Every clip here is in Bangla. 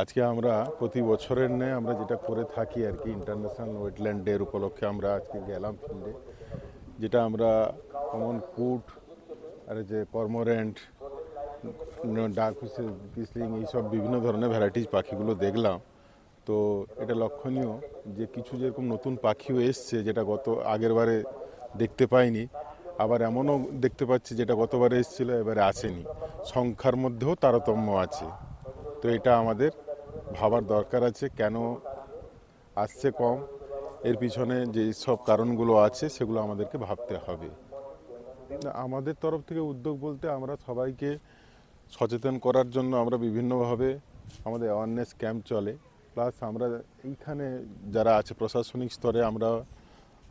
আজকে আমরা প্রতি বছরের ন্যায় আমরা যেটা করে থাকি আর কি ইন্টারন্যাশনাল ওয়েটল্যান্ড ডের উপলক্ষে আমরা আজকে গেলাম ফিল্ডে যেটা আমরা কমন কুট আর যে কর্মোরেন্ট ডাক কিসলিং এইসব বিভিন্ন ধরনের ভ্যারাইটিস পাখিগুলো দেখলাম। তো এটা লক্ষণীয় যে কিছু যেরকম নতুন পাখিও এসছে যেটা গত আগের বারে দেখতে পাইনি, আবার এমনও দেখতে পাচ্ছি যেটা গতবারে এসেছিল, এবারে আসেনি। সংখ্যার মধ্যেও তারতম্য আছে। তো এটা আমাদের ভাবার দরকার আছে, কেন আসছে কম, এর পিছনে যে সব কারণগুলো আছে, সেগুলো আমাদেরকে ভাবতে হবে। আমাদের তরফ থেকে উদ্যোগ বলতে আমরা সবাইকে সচেতন করার জন্য আমরা বিভিন্নভাবে আমাদের অ্যাওয়ারনেস ক্যাম্প চলে। প্লাস আমরা এইখানে যারা আছে প্রশাসনিক স্তরে আমরা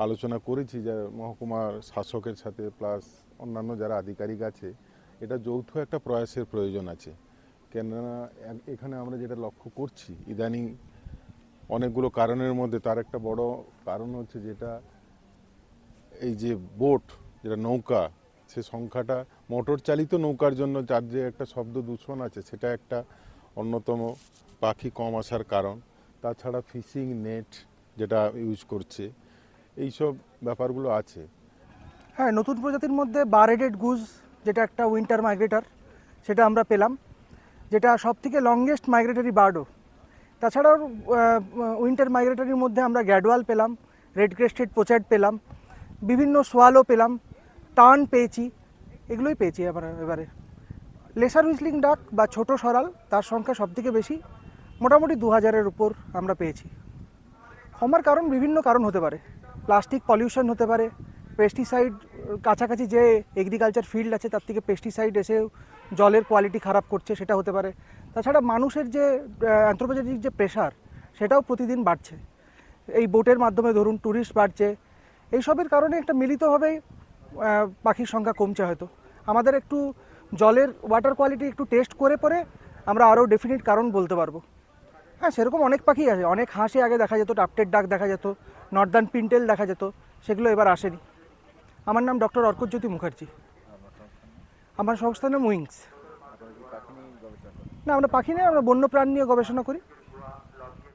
আলোচনা করেছি যে মহকুমার শাসকের সাথে প্লাস অন্যান্য যারা আধিকারিক আছে, এটা যৌথ একটা প্রয়াসের প্রয়োজন আছে। কেননা এখানে আমরা যেটা লক্ষ্য করছি, ইদানিং অনেকগুলো কারণের মধ্যে তার একটা বড় কারণ হচ্ছে যেটা, এই যে বোট, যেটা নৌকা, সে সংখ্যাটা, মোটর চালিত নৌকার জন্য যার যে একটা শব্দ দূষণ আছে, সেটা একটা অন্যতম পাখি কম আসার কারণ। তাছাড়া ফিশিং নেট যেটা ইউজ করছে, এইসব ব্যাপারগুলো আছে। হ্যাঁ নতুন প্রজাতির মধ্যে বারেডেড গুজ, যেটা একটা উইন্টার মাইগ্রেটার, সেটা আমরা পেলাম। যেটা সব থেকে লংগেস্ট মাইগ্রেটরি বার্ডও তাছাড়াও উইন্টার মাইগ্রেটরির মধ্যে আমরা গ্যাডওয়াল পেলাম রেড ক্রেস্টেড পোচার্ড পেলাম, বিভিন্ন সোয়ালো পেলাম টার্ন পেয়েছি, এগুলোই পেয়েছি এবার, এবারে। লেসার হুইসলিং ডাক বা ছোট সরাল, তার সংখ্যা সব থেকে বেশি, মোটামুটি দু হাজারের উপর আমরা পেয়েছি। হমার কারণ বিভিন্ন কারণ হতে পারে। প্লাস্টিক পলিউশন হতে পারে পেস্টিসাইড কাছাকাছি যে এগ্রিকালচার ফিল্ড আছে, তার থেকে পেস্টিসাইড এসে জলের কোয়ালিটি খারাপ করছে, সেটা হতে পারে। তাছাড়া মানুষের যে অ্যান্থ্রোপোজেটিক যে প্রেশার সেটাও প্রতিদিন বাড়ছে। এই বোটের মাধ্যমে ধরুন ট্যুরিস্ট বাড়ছে। এইসবের কারণে একটা মিলিতভাবেই পাখির সংখ্যা কমছে হয়তো। আমাদের একটু জলের ওয়াটার কোয়ালিটি একটু টেস্ট করে পরে আমরা আরও ডেফিনিট কারণ বলতে পারব। হ্যাঁ সেরকম অনেক পাখি আছে। অনেক হাঁসি আগে দেখা যেত টাপটের ডাক দেখা যেত নর্দার্ন পিন্টেল দেখা যেত, সেগুলো এবার আসেনি। আমার নাম ডক্টর অর্কজ্যোতি মুখার্জি। আমার সংস্থার নাম উইংস। না আমরা পাখি নেই আমরা বন্যপ্রাণ নিয়ে গবেষণা করি।